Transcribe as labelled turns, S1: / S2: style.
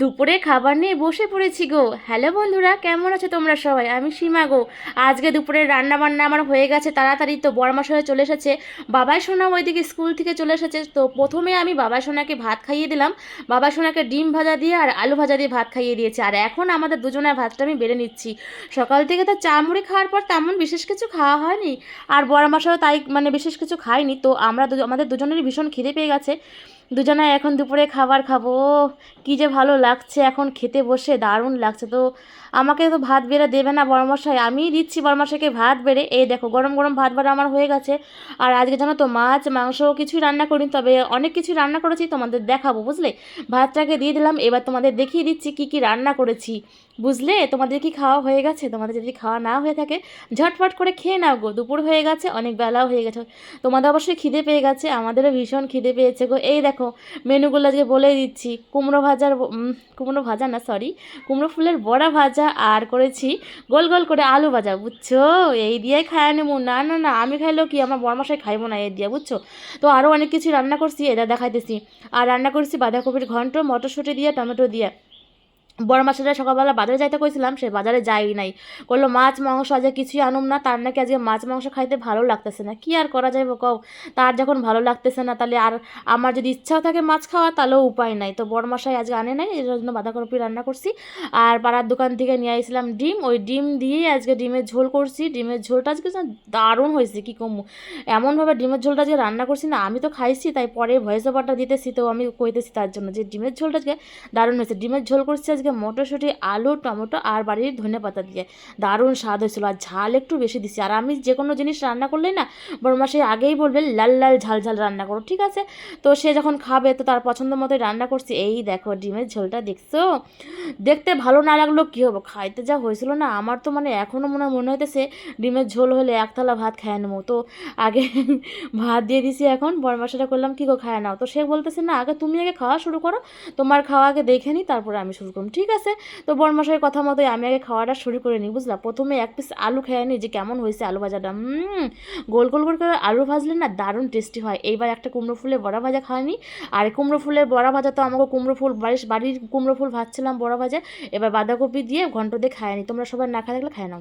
S1: দুপুরে খাবার নিয়ে বসে পড়েছি গো। হ্যালো বন্ধুরা, কেমন আছো তোমরা সবাই? আমি সীমা গো। আজকে দুপুরে রান্না বান্না আমার হয়ে গেছে, তাড়াতাড়ি তো বড়মাস হয়ে চলে এসেছে। বাবাই সোনা ওইদিকে স্কুল থেকে চলে এসেছে, তো প্রথমে আমি বাবাই সোনাকে ভাত খাইয়ে দিলাম। বাবা সোনাকে ডিম ভাজা দিয়ে আর আলু ভাজা দিয়ে ভাত খাইয়ে দিয়েছি। আর এখন আমাদের দুজনের ভাতটা আমি বেড়ে নিচ্ছি। সকাল থেকে তো চা মুড়ি খাওয়ার পর তেমন বিশেষ কিছু খাওয়া হয়নি। আর বড়মাসও তাই মানে বিশেষ কিছু খাইনি তো আমরা আমাদের দুজনেরই ভীষণ খিদে পেয়ে গেছে। দুজনে এখন দুপুরে খাবার খাব। কি যে ভালো লাগছে। এখন খেতে বসে দারুণ লাগছে। তো আমাকে তো ভাত বেড়ে দেবে না বড়মশাই, আমিই দিচ্ছি বড়মশাইকে ভাত বেড়ে। এই দেখো, গরম গরম ভাত বেড়ে আমার হয়ে গেছে। আর আজকে জানো তো, মাছ, মাংস কিছুই রান্না করিনি, তবে অনেক কিছু রান্না করেছি, তোমাদের দেখাবো, বুঝলে? ভাতটাকে দিয়ে দিলাম, এবার তোমাদের দেখিয়ে দিচ্ছি কি কি রান্না করেছি। বুঝলে? তোমাদের কি খাওয়া হয়ে গেছে? তোমাদের যদি খাওয়া না হয়ে থাকে ঝটফট করে খেয়ে নাও গো, দুপুর হয়ে গেছে, অনেক বেলাও হয়ে গেছে। তোমাদের অবশ্যই খিদে পেয়ে গেছে, আমাদেরও ভীষণ খিদে পেয়েছে গো। এই দেখো, মেনুগুলো আজকে বলে দিচ্ছি, কুমড়ো ভাজার কুমড়ো ভাজা না সরি কুমড়ো ফুলের বড়া ভাজা আর করেছি গোল গোল করে আলু ভাজা, বুঝছ? এই দিয়ে খায় নেব। না না না, আমি খাইলেও কি আমার বড়মাসায় খাইবো না এই দিয়ে, বুঝছ? তো আরও অনেক কিছু রান্না করছি, এটা দেখাইতেছি। আর রান্না করছি বাঁধাকপির ঘন্ট, মটরশুঁটি দিয়ে, টমেটো দিয়ে। বড় মাছেরা সকালবেলা বাজারে যাইতে কইছিলাম, সে বাজারে যাই নাই। করল মাছ, মাংস আজকে কিছুই আনুম না, তার নাকি আজকে মাছ, মাংস খাইতে ভালো লাগতেছে না। কি আর করা যাইব কও? তার যখন ভালো লাগতেছে না, তাহলে আর আমার যদি ইচ্ছাও থাকে মাছ খাওয়া, তাহলেও উপায় নাই। তো বড় মশাই আজকে আনে নাই এর জন্য বাঁধাকপি রান্না করছি। আর পাড়ার দোকান থেকে নিয়ে আসলাম ডিম। ওই ডিম দিয়েই আজকে ডিমের ঝোল করছি। ডিমের ঝোলটা আজকে দারুণ হয়েছে, কি কমু? এমনভাবে ডিমের ঝোলটা আজকে রান্না করছি না, আমি তো খাইছি, তাই পরে ভয়েস ওভারটা দিতেছি, তো আমি কইতেছি তার জন্য যে ডিমের ঝোলটা আজকে দারুণ হয়েছে। ডিমের ঝোল করছি আজকে মটরশুঁটি, আলু, টমেটো আর বাড়ির ধনে পাতা দিয়ে। দারুণ স্বাদ হয়েছিল আর ঝাল একটু বেশি দিছি। আর আমি যে কোনো জিনিস রান্না করলেই না, বড় মাসে আগেই বলবে, লাল লাল, ঝাল ঝাল রান্না করো। ঠিক আছে? তো সে যখন খাবে, তো তার পছন্দ মতোই রান্না করছি। এই দেখো ডিমের ঝোলটা দেখছ? দেখতে ভালো না লাগল, কী হব? খাইতে যা হয়েছিল না, আমার তো মানে এখনও মনে মনে হইতেছে ডিমের ঝোল হলে এক থালা ভাত খায় নেব। তো আগে ভাত দিয়ে দিছি এখন, বড় মাসাটা করলাম কী গো, খায় নাও? তো সে বলতেছে, না, আগে তুমি আগে খাওয়া শুরু করো, তোমার খাওয়া আগে দেখে নিই তারপরে আমি শুরু করুন ঠিক আছে? তো বড়মশাইয়ের কথা মতোই আমি আগে খাওয়াটা শুরু করে নিই, বুঝলা? প্রথমে এক পিস আলু খেয়ে নিই যে কেমন হয়েছে আলু ভাজাটা। গোল গোল গোল করে আলু ভাজলে না দারুণ টেস্টি হয়। এইবার একটা কুমড়ো ফুলের বড়া ভাজা খাওয়ানি আর কুমড়ো ফুলের বড়া ভাজা তো আমাকে কুমড়ো ফুল বাড়ির বাড়ির কুমড়ো ফুল ভাজছিলাম বড়া ভাজা। এবার বাঁধাকপি দিয়ে ঘন্ট দিয়ে খায়নি তোমরা সবাই না খাই থাকলে খায় নাও।